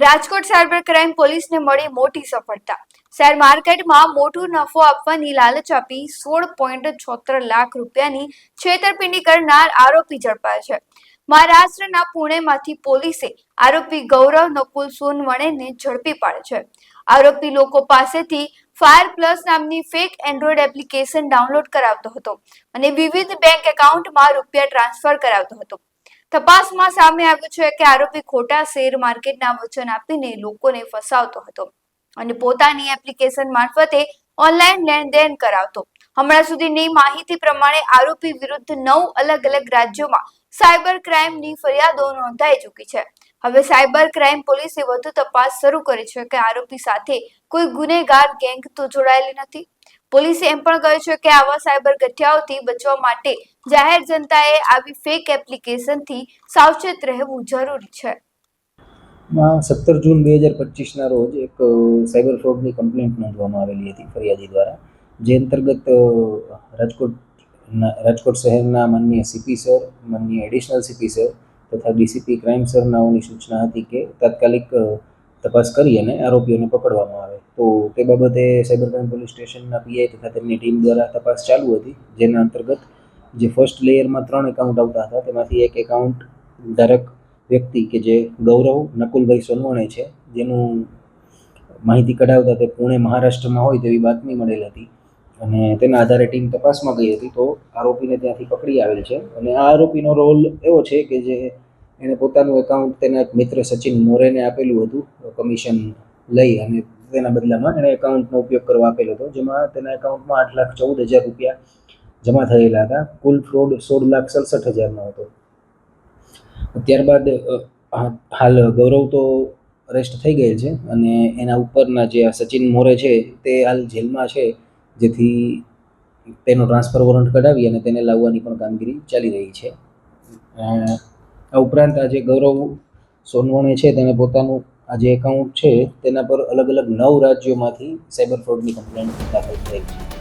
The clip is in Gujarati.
રાજકોટ સાયબર ક્રાઇમ પોલીસને મળી મોટી સફળતા. શેર માર્કેટમાં મોટો નફો આપવાની લાલચ આપી સોળ પોઈન્ટ છોતેર લાખ રૂપિયાની છેતરપિંડી કરનાર આરોપી ઝડપાયો છે. મહારાષ્ટ્રના પુણેમાંથી પોલીસે આરોપી ગૌરવ નકુલ સોનવણેને ઝડપી પાડ્યો છે. આરોપી લોકો પાસેથી ફાયર પ્લસ નામની ફેક એન્ડ્રોઈડ એપ્લિકેશન ડાઉનલોડ કરાવતો હતો અને વિવિધ બેંક એકાઉન્ટમાં રૂપિયા ટ્રાન્સફર કરાવતો હતો. તપાસમાં સામે આવ્યું છે કે આરોપી ખોટા શેર માર્કેટના વચન આપીને લોકોને ફસાવતો હતો અને પોતાની એપ્લિકેશન મારફતે ઓનલાઈન લેણદેણ કરાવતો. હમણાં સુધીની માહિતી પ્રમાણે આરોપી વિરુદ્ધ નવ અલગ અલગ રાજ્યોમાં સાયબર ક્રાઇમની ફરિયાદો નોંધાઈ ચૂકી છે. હવે સાયબર ક્રાઇમ પોલીસે વધુ તપાસ શરૂ કરી છે કે આરોપી સાથે કોઈ ગુનેગાર ગેંગ તો જોડાયેલી નથી? પોલીસે એમ પણ કહ્યું છે કે આવા સાયબર ગઠિયાઓથી બચવા માટે જાહેર જનતાએ આવી ફેક એપ્લિકેશનથી સાવચેત રહેવું જરૂરી છે. સત્તર જૂન બે હજાર પચીસના રોજ એક સાયબર ફ્રોડની કમ્પ્લેન્ટ નોંધવામાં આવેલી હતી ફરિયાદી દ્વારા. જે અંતર્ગત રાજકોટ રાજકોટ શહેરના માનનીય સીપી સર માનનીય એડિશનલ સીપી સર તથા ડીસીપી ક્રાઇમ સર નાઓની સૂચના હતી કે તાત્કાલિક તપાસ કરી અને આરોપીઓને પકડવામાં આવે. તો તે બાબતે સાયબર ક્રાઇમ પોલીસ સ્ટેશનના પીઆઈ તથા તેમની ટીમ દ્વારા તપાસ ચાલુ હતી, જેના અંતર્ગત જે ફર્સ્ટ લેયરમાં ત્રણ એકાઉન્ટ આવતા હતા, તેમાંથી એક એકાઉન્ટ ધારક વ્યક્તિ કે જે ગૌરવ નકુલભાઈ સોનવણે છે, જેનું માહિતી કઢાવતા તે પુણે મહારાષ્ટ્રમાં હોય તેવી બાતમી મળેલ હતી અને તેના આધારે ટીમ તપાસમાં ગઈ હતી. તો આરોપીને ત્યાંથી પકડી આવેલ છે અને આ આરોપીનો રોલ એવો છે કે જે એણે પોતાનું એકાઉન્ટ તેના એક મિત્ર સચિન મોરેને આપેલું હતું કમિશન લઈ અને તેના બદલામાં એણે એકાઉન્ટનો ઉપયોગ કરવા આપેલો હતો, જેમાં તેના એકાઉન્ટમાં આઠ લાખ ચૌદ હજાર રૂપિયા જમા થયેલા હતા. કુલ ફ્રોડ સોળ લાખ સડસઠ હજારનો હતો. ત્યારબાદ હાલ ગૌરવ તો અરેસ્ટ થઈ ગયેલ છે અને એના ઉપરના જે આ સચિન મોરે છે તે હાલ જેલમાં છે, જેથી તેનો ટ્રાન્સફર વોરંટ કઢાવી અને તેને લાવવાની પણ કામગીરી ચાલી રહી છે. આ ઉપરાંત આજે ગૌરવ સોનવણે છે, તેને પોતાનું આ જે એકાઉન્ટ છે, તેના પર અલગ અલગ નવ રાજ્યોમાંથી સાયબર ફ્રોડની કમ્પ્લેન્ટ દાખલ થઈ છે.